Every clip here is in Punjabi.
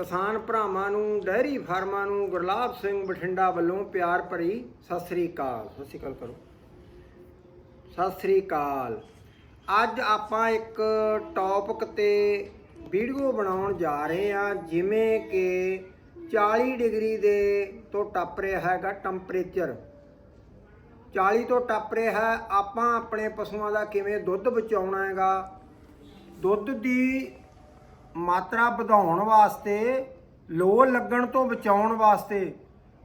ਕਿਸਾਨ ਭਰਾਵਾਂ ਨੂੰ ਡੈਰੀ ਫਾਰਮਾਂ ਨੂੰ ਗੁਰਲਾਬ ਸਿੰਘ ਬਠਿੰਡਾ ਵੱਲੋਂ ਪਿਆਰ ਭਰੀ ਸਤਿ ਸ੍ਰੀ ਅਕਾਲ। ਸਤਿ ਸ੍ਰੀ ਅਕਾਲ ਕਰੋ। ਸਤਿ ਸ੍ਰੀ ਅਕਾਲ। ਅੱਜ ਆਪਾਂ ਇੱਕ ਟੌਪਿਕ ਤੇ ਵੀਡੀਓ ਬਣਾਉਣ ਜਾ ਰਹੇ ਹਾਂ, ਜਿਵੇਂ ਕਿ 40 ਡਿਗਰੀ ਦੇ ਤੋਂ ਟੱਪ ਰਿਹਾ ਹੈਗਾ ਟੈਂਪਰੇਚਰ 40 ਤੋਂ ਟੱਪ ਰਿਹਾ ਹੈ ਆਪਾਂ ਆਪਣੇ ਪਸ਼ੂਆਂ ਦਾ ਕਿਵੇਂ ਦੁੱਧ ਬਚਾਉਣਾ ਹੈਗਾ? ਦੁੱਧ ਦੀ ਮਾਤਰਾ ਵਧਾਉਣ ਵਾਸਤੇ ਲੋ ਲੱਗਣ ਤੋਂ ਬਚਾਉਣ ਵਾਸਤੇ,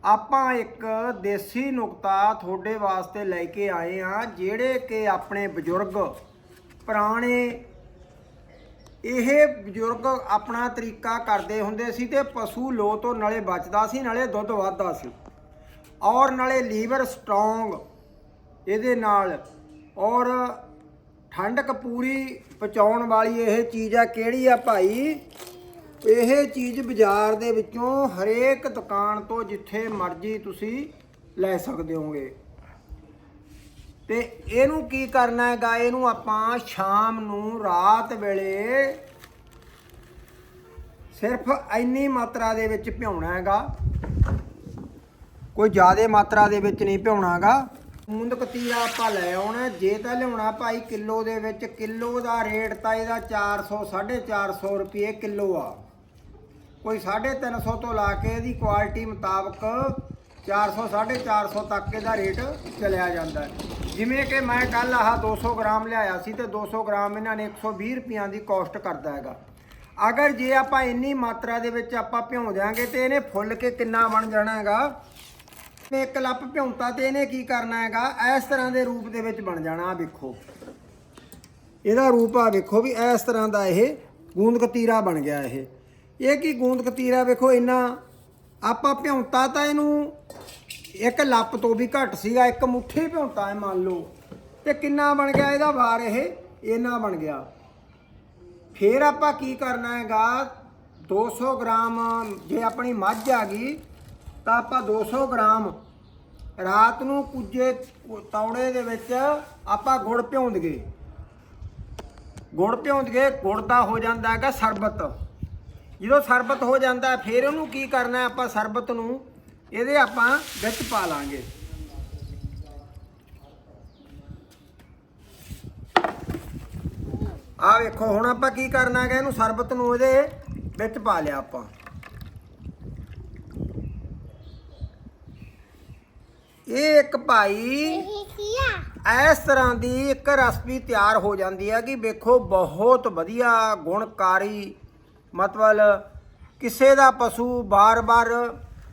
ਆਪਾਂ ਇੱਕ ਦੇਸੀ ਨੁਕਤਾ ਤੁਹਾਡੇ ਵਾਸਤੇ ਲੈ ਕੇ ਆਏ ਆ ਜਿਹੜੇ ਕਿ ਆਪਣੇ ਬਜ਼ੁਰਗ, ਪੁਰਾਣੇ, ਇਹ ਬਜ਼ੁਰਗ ਆਪਣਾ ਤਰੀਕਾ ਕਰਦੇ ਹੁੰਦੇ ਸੀ ਤੇ ਪਸ਼ੂ ਲੋ ਤੋਂ ਨਾਲੇ ਬਚਦਾ ਸੀ, ਨਾਲੇ ਦੁੱਧ ਵੱਧਦਾ ਸੀ। ਔਰ ਨਾਲੇ ਲੀਵਰ ਸਟਰੋਂਗ, ਇਹਦੇ ਨਾਲ। ਔਰ ਠੰਡਕ ਪੂਰੀ ਪਹੁੰਚਾਉਣ ਵਾਲੀ ਇਹ ਚੀਜ਼ ਆ, ਕਿਹੜੀ ਆ ਭਾਈ? ਇਹ ਚੀਜ਼ ਬਾਜ਼ਾਰ ਦੇ ਵਿੱਚੋਂ ਹਰੇਕ ਦੁਕਾਨ ਤੋਂ ਜਿੱਥੇ ਮਰਜ਼ੀ ਤੁਸੀਂ ਲੈ ਸਕਦੇ ਹੋਗੇ ਤੇ ਇਹਨੂੰ ਕੀ ਕਰਨਾ ਹੈਗਾ? ਇਹਨੂੰ ਆਪਾਂ ਸ਼ਾਮ ਨੂੰ ਰਾਤ ਵੇਲੇ ਸਿਰਫ ਇੰਨੀ ਮਾਤਰਾ ਦੇ ਵਿੱਚ ਭਿਉਣਾ ਹੈਗਾ। ਕੋਈ ਜ਼ਿਆਦਾ ਮਾਤਰਾ ਦੇ ਵਿੱਚ ਨਹੀਂ ਭਿਉਣਾਗਾ ਮੂੰਦ ਕਤੀਰਾ ਆਪਾਂ ਲੈ ਆਉਣਾ, ਜੇ ਤਾਂ ਲਿਆਉਣਾ ਭਾਈ ਕਿਲੋ ਦੇ ਵਿੱਚ, ਕਿਲੋ ਦਾ ਰੇਟ ਤਾਂ ਇਹਦਾ 400 450 ਰੁਪਏ ਕਿਲੋ ਆ। ਕੋਈ 350 ਤੋਂ ਲਾ ਕੇ ਇਹਦੀ ਕੁਆਲਿਟੀ ਮੁਤਾਬਕ 400 450 ਤੱਕ ਇਹਦਾ ਰੇਟ ਚਲਿਆ ਜਾਂਦਾ ਜਿਵੇਂ ਕਿ ਮੈਂ ਕੱਲ ਆਹ 200 ਗ੍ਰਾਮ ਲਿਆਇਆ ਸੀ ਤੇ 200 ਗ੍ਰਾਮ ਇਹਨਾਂ ਨੇ 120 ਰੁਪਈਆਂ ਦੀ ਕਾਸਟ ਕਰਦਾ ਹੈਗਾ। ਅਗਰ ਜੇ ਆਪਾਂ ਇੰਨੀ ਮਾਤਰਾ ਦੇ ਵਿੱਚ ਆਪਾਂ ਭਿਉਂ ਦਿਆਂਗੇ ਤੇ ਇਹਨੇ ਫੁੱਲ ਕੇ ਕਿੰਨਾ ਬਣ ਜਾਣਾ ਹੈਗਾ? ਤੇ ਇੱਕ ਲੱਪ ਭਿਉਂਤਾ ਤੇ ਇਹਨੇ ਕੀ ਕਰਨਾ ਹੈਗਾ? ਇਸ ਤਰ੍ਹਾਂ ਦੇ ਰੂਪ ਦੇ ਵਿੱਚ ਬਣ ਜਾਣਾ ਆ ਵੇਖੋ। ਇਹਦਾ ਰੂਪ ਆ ਵੇਖੋ ਵੀ ਇਸ ਤਰ੍ਹਾਂ ਦਾ ਇਹ ਗੂੰਦ ਕਤੀਰਾ ਬਣ ਗਿਆ ਇਹ। ਇਹ ਕੀ ਗੂੰਦ ਕਤੀਰਾ ਵੇਖੋ, ਇੰਨਾ ਆਪਾਂ ਭਿਉਂਤਾ ਤਾਂ ਇਹਨੂੰ ਇੱਕ ਲੱਪ ਤੋਂ ਵੀ ਘੱਟ ਸੀਗਾ, ਇੱਕ ਮੁੱਠੀ ਭਿਉਂਤਾ ਹੈ ਮੰਨ ਲਓ। ਤੇ ਕਿੰਨਾ ਬਣ ਗਿਆ ਇਹਦਾ ਵਾਰ ਇਹ? ਇੰਨਾ ਬਣ ਗਿਆ। ਫਿਰ ਆਪਾਂ ਕੀ ਕਰਨਾ ਹੈਗਾ? 200 ਗ੍ਰਾਮ ਜੇ ਆਪਣੀ ਮੱਝ ਆ ਗਈ ਤਾਂ ਆਪਾਂ 200 ਗ੍ਰਾਮ ਰਾਤ ਨੂੰ ਕੁਝੇ ਤੌੜੇ ਦੇ ਵਿੱਚ ਆਪਾਂ ਗੁੜ ਭਿਉਂ ਦਈਏ ਗੁੜ ਭਿਉਂ ਦਈਏ ਗੁੜ ਦਾ ਹੋ ਜਾਂਦਾ ਹੈਗਾ ਸਰਬਤ। ਜਦੋਂ ਸਰਬਤ ਹੋ ਜਾਂਦਾ, ਫਿਰ ਉਹਨੂੰ ਕੀ ਕਰਨਾ ਆਪਾਂ ਸਰਬਤ ਨੂੰ? ਇਹਦੇ ਆਪਾਂ ਵਿੱਚ ਪਾ ਲਾਂਗੇ। ਆ ਵੇਖੋ, ਹੁਣ ਆਪਾਂ ਕੀ ਕਰਨਾ ਹੈਗਾ, ਇਹਨੂੰ ਸਰਬਤ ਨੂੰ ਇਹਦੇ ਵਿੱਚ ਪਾ ਲਿਆ ਆਪਾਂ। ਇਹ ਇੱਕ ਭਾਈ ਇਸ ਤਰ੍ਹਾਂ ਦੀ ਇੱਕ ਰੈਸਪੀ ਤਿਆਰ ਹੋ ਜਾਂਦੀ ਹੈ ਕਿ ਵੇਖੋ ਬਹੁਤ ਵਧੀਆ ਗੁਣਕਾਰੀ ਮਤਲਬ ਕਿਸੇ ਦਾ ਪਸ਼ੂ ਬਾਰ-ਬਾਰ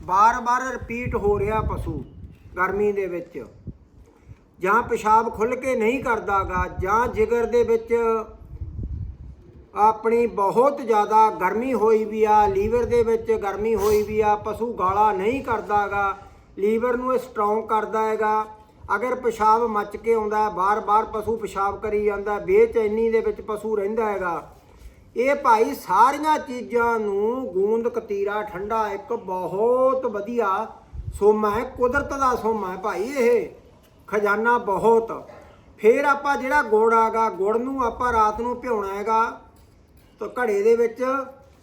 ਬਾਰ-ਬਾਰ ਰਿਪੀਟ ਹੋ ਰਿਹਾ ਪਸ਼ੂ ਗਰਮੀ ਦੇ ਵਿੱਚ। ਜਾਂ ਪਿਸ਼ਾਬ ਖੁੱਲ ਕੇ ਨਹੀਂ ਕਰਦਾਗਾ ਜਾਂ ਜਿਗਰ ਦੇ ਵਿੱਚ ਆਪਣੀ ਬਹੁਤ ਜ਼ਿਆਦਾ ਗਰਮੀ ਹੋਈ ਵੀ ਆ ਲੀਵਰ ਦੇ ਵਿੱਚ ਗਰਮੀ ਹੋਈ ਵੀ ਆ ਪਸ਼ੂ ਗਾਲਾ ਨਹੀਂ ਕਰਦਾਗਾ ਲੀਵਰ ਨੂੰ ਇਹ ਸਟਰੋਂਗ ਕਰਦਾ ਹੈਗਾ। ਅਗਰ ਪਿਸ਼ਾਬ ਮੱਚ ਕੇ ਆਉਂਦਾ ਬਾਰ-ਬਾਰ ਪਸ਼ੂ ਪਿਸ਼ਾਬ ਕਰੀ ਜਾਂਦਾ ਬੇਚੈਨੀ ਦੇ ਵਿੱਚ ਪਸ਼ੂ ਰਹਿੰਦਾ ਹੈਗਾ। ਇਹ ਭਾਈ ਸਾਰੀਆਂ ਚੀਜ਼ਾਂ ਨੂੰ ਗੂੰਦ, ਕਤੀਰਾ, ਠੰਡਾ, ਇੱਕ ਬਹੁਤ ਵਧੀਆ ਸੋਮਾ ਹੈ, ਕੁਦਰਤ ਦਾ ਸੋਮਾ ਹੈ ਭਾਈ ਇਹ। ਖਜ਼ਾਨਾ ਬਹੁਤ। ਫਿਰ ਆਪਾਂ ਜਿਹੜਾ ਗੁੜ ਆਗਾ ਗੁੜ ਨੂੰ ਆਪਾਂ ਰਾਤ ਨੂੰ ਭਿਉਣਾ ਹੈਗਾ, ਤਾਂ ਘੜੇ ਦੇ ਵਿੱਚ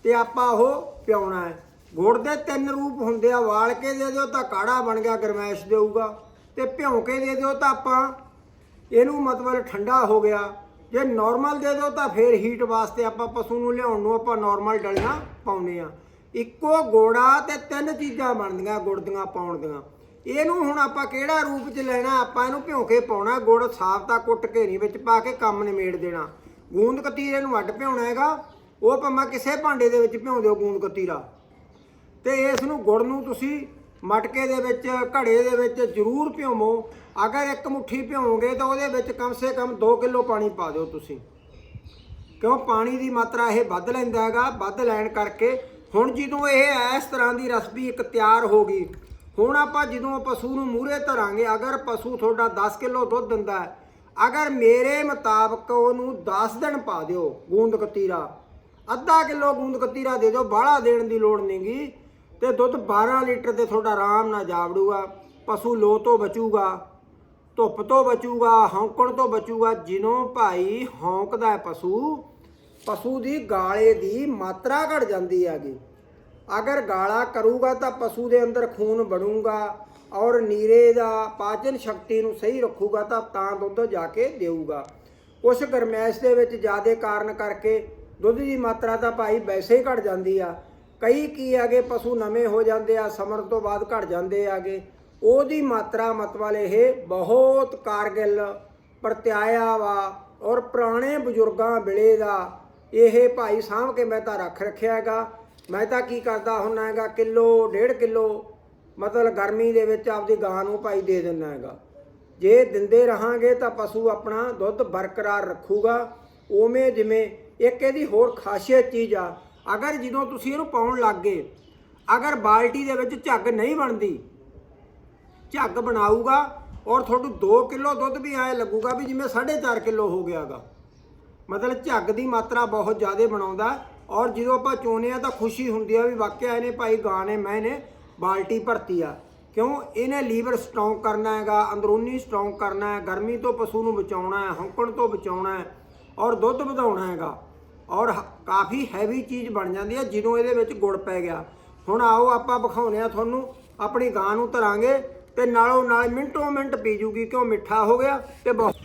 ਤੇ ਆਪਾਂ ਉਹ ਪਿਉਣਾ ਹੈ। ਗੁੜ ਦੇ ਤਿੰਨ ਰੂਪ ਹੁੰਦੇ ਆ, ਵਾਲ ਕੇ ਦੇ ਦਿਓ ਤਾਂ ਕਾੜਾ ਬਣ ਗਿਆ, ਗਰਮੈਸ਼ ਦੇਊਗਾ। ਤੇ ਭਿਉਂ ਕੇ ਦੇ ਦਿਓ ਤਾਂ ਆਪਾਂ ਇਹਨੂੰ ਮਤਲਬ ਠੰਡਾ ਹੋ ਗਿਆ। ਜੇ ਨਾਰਮਲ ਦੇ ਦਿਓ ਤਾਂ ਫਿਰ ਹੀਟ ਵਾਸਤੇ ਆਪਾਂ ਪਸ਼ੂ ਨੂੰ ਲਿਆਉਣ ਨੂੰ ਆਪਾਂ ਨਾਰਮਲ ਡਲੀਆਂ ਪਾਉਨੇ ਆ ਇੱਕੋ ਗੋੜਾ ਤੇ ਤਿੰਨ ਚੀਜ਼ਾਂ ਬਣਦੀਆਂ ਗੁੜ ਦੀਆਂ, ਪਾਉਣ ਦੀਆਂ। ਇਹਨੂੰ ਹੁਣ ਆਪਾਂ ਕਿਹੜਾ ਰੂਪ 'ਚ ਲੈਣਾ? ਆਪਾਂ ਇਹਨੂੰ ਭਿਉਂ ਕੇ ਪਾਉਣਾ। ਗੁੜ ਸਾਫ਼ ਤਾਂ ਕੁੱਟ ਕੇ ਨਹੀਂ ਵਿੱਚ ਪਾ ਕੇ ਕੰਮ ਨਿਮੇੜ ਦੇਣਾ। ਗੂੰਦ ਕਤੀਰੇ ਨੂੰ ਅੱਡ ਭਿਉਣਾ ਹੈਗਾ। ਉਹ ਭਾਵੇਂ ਕਿਸੇ ਭਾਂਡੇ ਦੇ ਵਿੱਚ ਭਿਉਂ ਦਿਓ ਗੂੰਦ ਕਤੀਰਾ। ਤੇ ਇਸ ਨੂੰ ਗੁੜ ਨੂੰ ਤੁਸੀਂ ਮਟਕੇ ਦੇ ਵਿੱਚ, ਘੜੇ ਦੇ ਵਿੱਚ ਜ਼ਰੂਰ ਭਿਓਵੋ ਅਗਰ ਇੱਕ ਮੁੱਠੀ ਭਿਓਗੇ ਤਾਂ ਉਹਦੇ ਵਿੱਚ ਕਮ ਸੇ ਕਮ 2 ਕਿਲੋ ਪਾਣੀ ਪਾ ਦਿਓ ਤੁਸੀਂ। ਕਿਉਂ? ਪਾਣੀ ਦੀ ਮਾਤਰਾ ਇਹ ਵੱਧ ਲੈਂਦਾ ਹੈਗਾ, ਵੱਧ ਲੈਣ ਕਰਕੇ। ਹੁਣ ਜਦੋਂ ਇਹ ਇਸ ਤਰ੍ਹਾਂ ਦੀ ਰੈਸਪੀ ਇੱਕ ਤਿਆਰ ਹੋ ਗਈ, ਹੁਣ ਆਪਾਂ ਜਦੋਂ ਪਸ਼ੂ ਨੂੰ ਮੂਹਰੇ ਧਰਾਂਗੇ, ਅਗਰ ਪਸ਼ੂ ਤੁਹਾਡਾ 10 ਕਿਲੋ ਦੁੱਧ ਦਿੰਦਾ ਹੈ, ਅਗਰ ਮੇਰੇ ਮੁਤਾਬਕ ਉਹਨੂੰ 10 ਦਿਨ ਪਾ ਦਿਓ ਗੂੰਦ ਕਤੀਰਾ, ਅੱਧਾ ਕਿਲੋ ਗੂੰਦ ਕਤੀਰਾ ਦੇ ਦਿਓ, ਬਾਹਲਾ ਦੇਣ ਦੀ ਲੋੜ ਨਹੀਂਗੀ ਤੇ ਦੁੱਧ 12 ਲੀਟਰ ਤੇ ਤੁਹਾਡਾ ਆਰਾਮ ਨਾਲ ਜਾਵੜੂਗਾ, ਪਸ਼ੂ ਲੋ ਤੋਂ ਬਚੂਗਾ, ਧੁੱਪ ਤੋਂ ਬਚੂਗਾ, ਹੌਂਕਣ ਤੋਂ ਬਚੂਗਾ, ਜਿਨੋਂ ਭਾਈ ਹੌਂਕਦਾ ਪਸ਼ੂ ਪਸ਼ੂ ਦੀ ਗਾਲੇ ਦੀ ਮਾਤਰਾ ਘਟ ਜਾਂਦੀ ਹੈਗੀ। ਅਗਰ ਗਾਲਾ ਕਰੂਗਾ ਤਾਂ ਪਸ਼ੂ ਦੇ ਅੰਦਰ ਖੂਨ ਬਣੂਗਾ ਔਰ ਨੀਰੇ ਦਾ ਪਾਚਨ ਸ਼ਕਤੀ ਨੂੰ ਸਹੀ ਰੱਖੂਗਾ ਤਾਂ ਤਾਂ ਦੁੱਧ ਜਾ ਕੇ ਦੇਊਗਾ। ਉਸ ਗਰਮੈਸ਼ ਦੇ ਵਿੱਚ ਜ਼ਿਆਦੇ ਕਾਰਨ ਕਰਕੇ ਦੁੱਧ ਦੀ ਮਾਤਰਾ ਤਾਂ ਭਾਈ ਵੈਸੇ ਹੀ ਘਟ ਜਾਂਦੀ ਆ। ਕਈ ਕੀ ਹੈਗੇ ਪਸ਼ੂ ਨਵੇਂ ਹੋ ਜਾਂਦੇ ਆ, ਸਮਰ ਤੋਂ ਬਾਅਦ ਘਟ ਜਾਂਦੇ ਆਗੇ। ਉਹਦੀ ਮਾਤਰਾ ਮਤਲਬ ਇਹ ਬਹੁਤ ਕਾਰਗਿਲ ਪ੍ਰਤਿਆਇਆ ਵਾ ਔਰ ਪੁਰਾਣੇ ਬਜ਼ੁਰਗਾਂ ਵੇਲੇ ਦਾ ਇਹ ਭਾਈ ਸਾਂਭ ਕੇ ਮੈਂ ਤਾਂ ਰੱਖ ਰੱਖਿਆ ਹੈਗਾ। ਮੈਂ ਤਾਂ ਕੀ ਕਰਦਾ ਹੁੰਨਾ ਹੈਗਾ, ਕਿਲੋ, ਡੇਢ ਕਿਲੋ ਮਤਲਬ ਗਰਮੀ ਦੇ ਵਿੱਚ ਆਪਦੀ ਗਾਂ ਨੂੰ ਭਾਈ ਦੇ ਦਿੰਦਾ ਹੈਗਾ। ਜੇ ਦਿੰਦੇ ਰਹਾਂਗੇ ਤਾਂ ਪਸ਼ੂ ਆਪਣਾ ਦੁੱਧ ਬਰਕਰਾਰ ਰੱਖੂਗਾ। ਉਵੇਂ ਜਿਵੇਂ ਇੱਕ ਇਹਦੀ ਹੋਰ ਖਾਸੀਅਤ ਚੀਜ਼ ਆ ਅਗਰ ਜਦੋਂ ਤੁਸੀਂ ਇਹਨੂੰ ਪਾਉਣ ਲੱਗ ਗਏ, ਅਗਰ ਬਾਲਟੀ ਦੇ ਵਿੱਚ ਝੱਗ ਨਹੀਂ ਬਣਦੀ, ਝੱਗ ਬਣਾਊਗਾ ਔਰ ਤੁਹਾਨੂੰ 2 ਕਿਲੋ ਦੁੱਧ ਵੀ ਐ ਲੱਗੂਗਾ ਵੀ ਜਿਵੇਂ 4.5 ਕਿਲੋ ਹੋ ਗਿਆਗਾ। ਮਤਲਬ ਝੱਗ ਦੀ ਮਾਤਰਾ ਬਹੁਤ ਜ਼ਿਆਦਾ ਬਣਾਉਂਦਾ ਔਰ ਜਦੋਂ ਆਪਾਂ ਚੋਨੇ ਆ ਤਾਂ ਖੁਸ਼ੀ ਹੁੰਦੀ ਆ ਵੀ ਵਾਕਿਆ ਇਹਨੇ ਭਾਈ ਗਾਂ ਨੇ ਮੈਂ ਨੇ ਬਾਲਟੀ ਭਰਤੀ ਆ। ਕਿਉਂ? ਇਹਨੇ ਲੀਵਰ ਸਟਰੋਂਗ ਕਰਨਾ ਹੈਗਾ, ਅੰਦਰੂਨੀ ਸਟਰੋਂਗ ਕਰਨਾ ਹੈ, ਗਰਮੀ ਤੋਂ ਪਸ਼ੂ ਨੂੰ ਬਚਾਉਣਾ ਹੈ, ਹੌਂਕਣ ਤੋਂ ਬਚਾਉਣਾ ਹੈ ਔਰ ਦੁੱਧ ਵਧਾਉਣਾ ਹੈਗਾ। ਔਰ ਹ- ਕਾਫੀ ਹੈਵੀ ਚੀਜ਼ ਬਣ ਜਾਂਦੀ ਹੈ ਜਦੋਂ ਇਹਦੇ ਵਿੱਚ ਗੁੜ ਪੈ ਗਿਆ। ਹੁਣ ਆਓ ਆਪਾਂ ਵਿਖਾਉਨੇ ਆ ਤੁਹਾਨੂੰ, ਆਪਣੀ ਗਾਂ ਨੂੰ ਧਰਾਂਗੇ ਤੇ ਨਾਲੋਂ ਨਾਲ ਮਿੰਟੋ ਮਿੰਟ ਪੀ ਜੂਗੀ, ਕਿਉਂ ਮਿੱਠਾ ਹੋ ਗਿਆ ਤੇ ਬਹੁਤ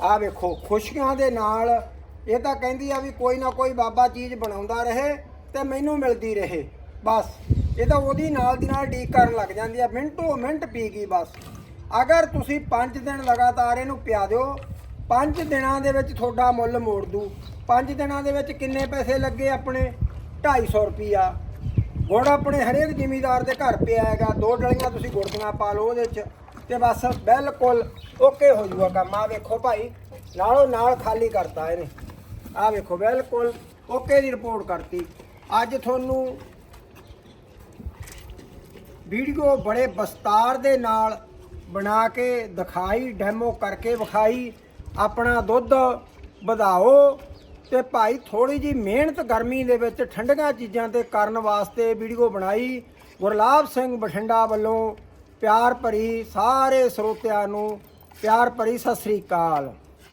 ਆ ਵੇਖੋ, ਖੁਸ਼ੀਆਂ ਦੇ ਨਾਲ ਇਹ ਤਾਂ ਕਹਿੰਦੀ ਆ ਵੀ ਕੋਈ ਨਾ ਕੋਈ ਬਾਬਾ ਚੀਜ਼ ਬਣਾਉਂਦਾ ਰਹੇ ਤੇ ਮੈਨੂੰ ਮਿਲਦੀ ਰਹੇ। ਬਸ, ਇਹ ਤਾਂ ਉਹਦੀ ਨਾਲ ਦੀ ਨਾਲ ਡੀਕ ਕਰਨ ਲੱਗ ਜਾਂਦੀ ਆ, ਮਿੰਟੋ ਮਿੰਟ ਪੀ ਗਈ ਬਸ। ਅਗਰ ਤੁਸੀਂ 5 ਦਿਨ ਲਗਾਤਾਰ ਇਹਨੂੰ ਪਿਆ ਦਿਓ 5 ਦਿਨਾਂ ਦੇ ਵਿੱਚ ਤੁਹਾਡਾ ਮੁੱਲ ਮੋੜ ਦੂ 5 ਦਿਨਾਂ ਦੇ ਵਿੱਚ ਕਿੰਨੇ ਪੈਸੇ ਲੱਗੇ ਆਪਣੇ? 250 ਰੁਪਿਆ ਗੁੜ ਆਪਣੇ ਹਰੇਕ ਜ਼ਿਮੀਦਾਰ ਦੇ ਘਰ ਪਿਆ ਹੈਗਾ। ਦੋ ਡਲੀਆਂ ਤੁਸੀਂ ਗੁੜ ਦੀਆਂ ਪਾ ਲਓ ਉਹਦੇ ਚ ਤੇ ਬਸ ਬਿਲਕੁਲ ਓਕੇ ਹੋ ਜੂਗਾ ਕੰਮ। ਆ ਵੇਖੋ ਭਾਈ, ਨਾਲੋਂ ਨਾਲ ਖਾਲੀ ਕਰਤਾ ਇਹਨੇ। ਆ ਵੇਖੋ, ਬਿਲਕੁਲ ਓਕੇ ਦੀ ਰਿਪੋਰਟ ਕਰਤੀ। ਅੱਜ ਤੁਹਾਨੂੰ ਵੀਡੀਓ ਬੜੇ ਵਿਸਤਾਰ ਦੇ ਨਾਲ ਬਣਾ ਕੇ ਦਿਖਾਈ, ਡੈਮੋ ਕਰਕੇ ਵਿਖਾਈ। ਆਪਣਾ ਦੁੱਧ ਵਧਾਓ ਤੇ ਭਾਈ ਥੋੜੀ ਜੀ ਮਿਹਨਤ ਗਰਮੀ ਦੇ ਵਿੱਚ ਠੰਡੀਆਂ ਚੀਜ਼ਾਂ ਤੇ ਕਰਨ ਵਾਸਤੇ ਵੀਡੀਓ ਬਣਾਈ। ਗੁਰਲਾਬ ਸਿੰਘ ਬਠਿੰਡਾ ਵੱਲੋਂ ਪਿਆਰ ਭਰੀ ਸਾਰੇ ਸਰੋਤਿਆਂ ਨੂੰ ਪਿਆਰ ਭਰੀ ਸਤਿ ਸ੍ਰੀ ਅਕਾਲ।